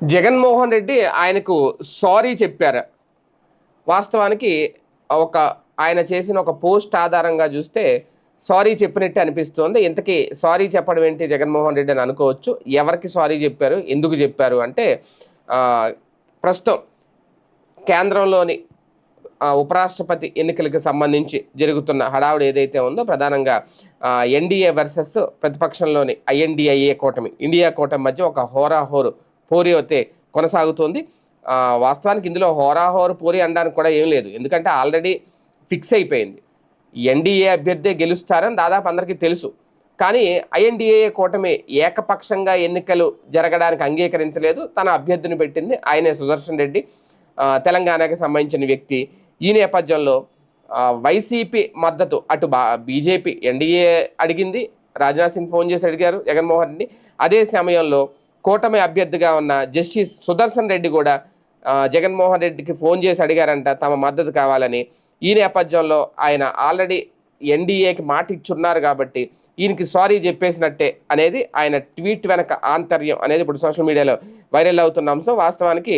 జగన్మోహన్ రెడ్డి ఆయనకు సారీ చెప్పారు. వాస్తవానికి ఒక ఆయన చేసిన ఒక పోస్ట్ ఆధారంగా చూస్తే సారీ చెప్పినట్టు అనిపిస్తోంది. ఇంతకీ సారీ చెప్పడం ఏంటి జగన్మోహన్ రెడ్డి అని అనుకోవచ్చు. ఎవరికి సారీ చెప్పారు? ఎందుకు చెప్పారు? అంటే ప్రస్తుతం కేంద్రంలోని ఉపరాష్ట్రపతి ఎన్నికలకు సంబంధించి జరుగుతున్న హడావుడి ఏదైతే ఉందో ప్రధానంగా ఎన్డీఏ వర్సెస్ ప్రతిపక్షంలోని ఐఎన్డిఐఏ కూటమి ఇండియా కూటమి మధ్య ఒక హోరాహోరు పోరి అయితే కొనసాగుతోంది. వాస్తవానికి ఇందులో హోరాహోరు పోరి అనడానికి కూడా ఏం లేదు. ఎందుకంటే ఆల్రెడీ ఫిక్స్ అయిపోయింది. ఎన్డీఏ అభ్యర్థి గెలుస్తారని దాదాపు అందరికీ తెలుసు. కానీ ఐఎన్డీఏ కూటమి ఏకపక్షంగా ఎన్నికలు జరగడానికి అంగీకరించలేదు. తన అభ్యర్థిని పెట్టింది ఆయనే సుదర్శన్ రెడ్డి. తెలంగాణకి సంబంధించిన వ్యక్తి. ఈ నేపథ్యంలో వైసీపీ మద్దతు అటు బా బీజేపీ ఎన్డీఏ అడిగింది. రాజ్నాథ్ సింగ్ ఫోన్ చేసి అడిగారు జగన్మోహన్ రెడ్డి. అదే సమయంలో కూటమి అభ్యర్థిగా ఉన్న జస్టిస్ సుదర్శన్ రెడ్డి కూడా జగన్మోహన్ రెడ్డికి ఫోన్ చేసి అడిగారంట తమ మద్దతు కావాలని. ఈ నేపథ్యంలో ఆయన ఆల్రెడీ ఎన్డీఏకి మాట ఇచ్చున్నారు కాబట్టి ఈయనకి సారీ చెప్పేసినట్టే అనేది ఆయన ట్వీట్ వెనక ఆంతర్యం అనేది ఇప్పుడు సోషల్ మీడియాలో వైరల్ అవుతున్న అంశం. వాస్తవానికి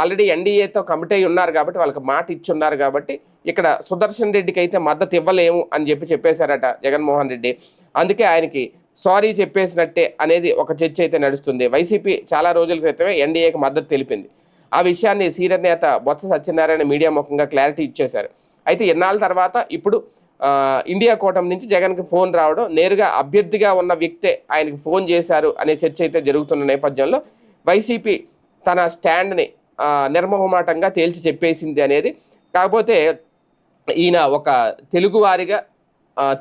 ఆల్రెడీ ఎన్డీఏతో కమిట్ అయి ఉన్నారు కాబట్టి వాళ్ళకి మాట ఇచ్చున్నారు కాబట్టి ఇక్కడ సుదర్శన్ రెడ్డికి అయితే మద్దతు ఇవ్వలేము అని చెప్పి చెప్పేశారట జగన్మోహన్ రెడ్డి. అందుకే ఆయనకి సారీ చెప్పేసినట్టే అనేది ఒక చర్చ అయితే నడుస్తుంది. వైసీపీ చాలా రోజుల క్రితమే ఎన్డీఏకి మద్దతు తెలిపింది. ఆ విషయాన్ని సీనియర్ నేత బొత్స సత్యనారాయణ మీడియా ముఖంగా క్లారిటీ ఇచ్చేశారు. అయితే ఎన్నాళ్ళ తర్వాత ఇప్పుడు ఇండియా కూటమి నుంచి జగన్కి ఫోన్ రావడం నేరుగా అభ్యర్థిగా ఉన్న వ్యక్తే ఆయనకి ఫోన్ చేశారు అనే చర్చ అయితే జరుగుతున్న నేపథ్యంలో వైసీపీ తన స్టాండ్ని నిర్మహమాటంగా నిర్మోహమాటంగా తేల్చి చెప్పేసింది అనేది. కాకపోతే ఈయన ఒక తెలుగువారిగా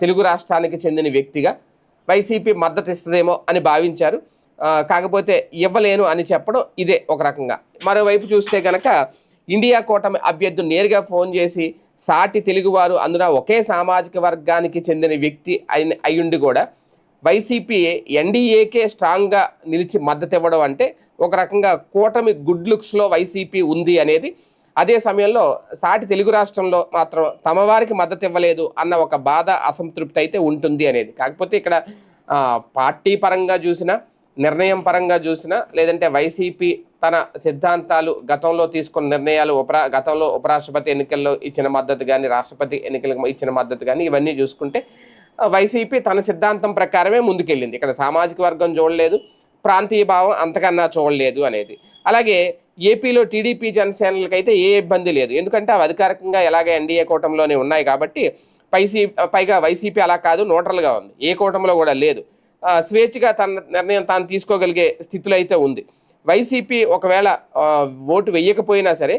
తెలుగు రాష్ట్రానికి చెందిన వ్యక్తిగా వైసీపీ మద్దతు ఇస్తుందేమో అని భావించారు. కాకపోతే ఇవ్వలేను అని చెప్పడం ఇదే ఒక రకంగా. మరోవైపు చూస్తే కనుక ఇండియా కూటమి అభ్యర్థి నేరుగా ఫోన్ చేసి సాటి తెలుగువారు అందున ఒకే సామాజిక వర్గానికి చెందిన వ్యక్తి అయిన అయ్యుండి కూడా వైసీపీ ఎన్డీఏకే స్ట్రాంగ్గా నిలిచి మద్దతు ఇవ్వడం అంటే ఒక రకంగా కూటమి గుడ్ లుక్స్లో వైసీపీ ఉంది అనేది అదే సమయంలో సాటి తెలుగు రాష్ట్రంలో మాత్రం తమ వారికి మద్దతు ఇవ్వలేదు అన్న ఒక బాధ అసంతృప్తి అయితే ఉంటుంది అనేది. కాకపోతే ఇక్కడ పార్టీ పరంగా చూసినా నిర్ణయం పరంగా చూసినా లేదంటే వైసీపీ తన సిద్ధాంతాలు గతంలో తీసుకున్న నిర్ణయాలు ఉపరా గతంలో ఉపరాష్ట్రపతి ఎన్నికల్లో ఇచ్చిన మద్దతు కానీ రాష్ట్రపతి ఎన్నికలకు ఇచ్చిన మద్దతు కానీ ఇవన్నీ చూసుకుంటే వైసీపీ తన సిద్ధాంతం ప్రకారమే ముందుకెళ్ళింది. ఇక్కడ సామాజిక వర్గం చూడలేదు ప్రాంతీయ భావం అంతకన్నా చూడలేదు అనేది. అలాగే ఏపీలో టీడీపీ జనసేనలకు అయితే ఏ ఇబ్బంది లేదు. ఎందుకంటే అవి అధికారికంగా ఎలాగ ఎన్డీఏ కూటమిలోనే ఉన్నాయి కాబట్టి పైసీ పైగా వైసీపీ అలా కాదు న్యూట్రల్గా ఉంది. ఏ కూటమిలో కూడా లేదు. స్వేచ్ఛగా తన నిర్ణయం తాను తీసుకోగలిగే స్థితిలో అయితే ఉంది. వైసీపీ ఒకవేళ ఓటు వెయ్యకపోయినా సరే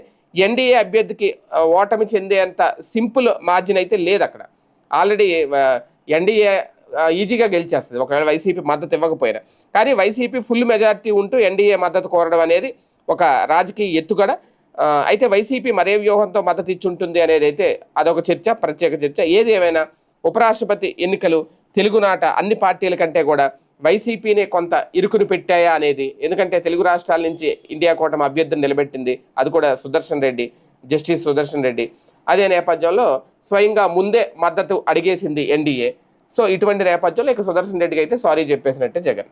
ఎన్డీఏ అభ్యర్థికి ఓటమి చెందేంత సింపుల్ మార్జిన్ అయితే లేదు అక్కడ ఆల్రెడీ ఎన్డీఏ ఈజీగా గెలిచేస్తుంది. ఒకవేళ వైసీపీ మద్దతు ఇవ్వకపోయినా. కానీ వైసీపీ ఫుల్ మెజారిటీ ఉంటూ ఎన్డీఏ మద్దతు కోరడం అనేది ఒక రాజకీయ ఎత్తుగడ. అయితే వైసీపీ మరే వ్యూహంతో మద్దతు ఇచ్చుంటుంది అనేది అయితే అదొక చర్చ ప్రత్యేక చర్చ. ఏది ఏమైనా ఉపరాష్ట్రపతి ఎన్నికలు తెలుగునాట అన్ని పార్టీల కంటే కూడా వైసీపీని కొంత ఇరుకును పెట్టాయా అనేది. ఎందుకంటే తెలుగు రాష్ట్రాల నుంచి ఇండియా కూటమి అభ్యర్థిని నిలబెట్టింది. అది కూడా సుదర్శన్ రెడ్డి జస్టిస్ సుదర్శన్ రెడ్డి. అదే నేపథ్యంలో స్వయంగా ముందే మద్దతు అడిగేసింది ఎన్డీఏ. సో ఇటువంటి నేపథ్యంలో ఇక సుదర్శన్ రెడ్డికి అయితే సారీ చెప్పేసినట్టే జగన్.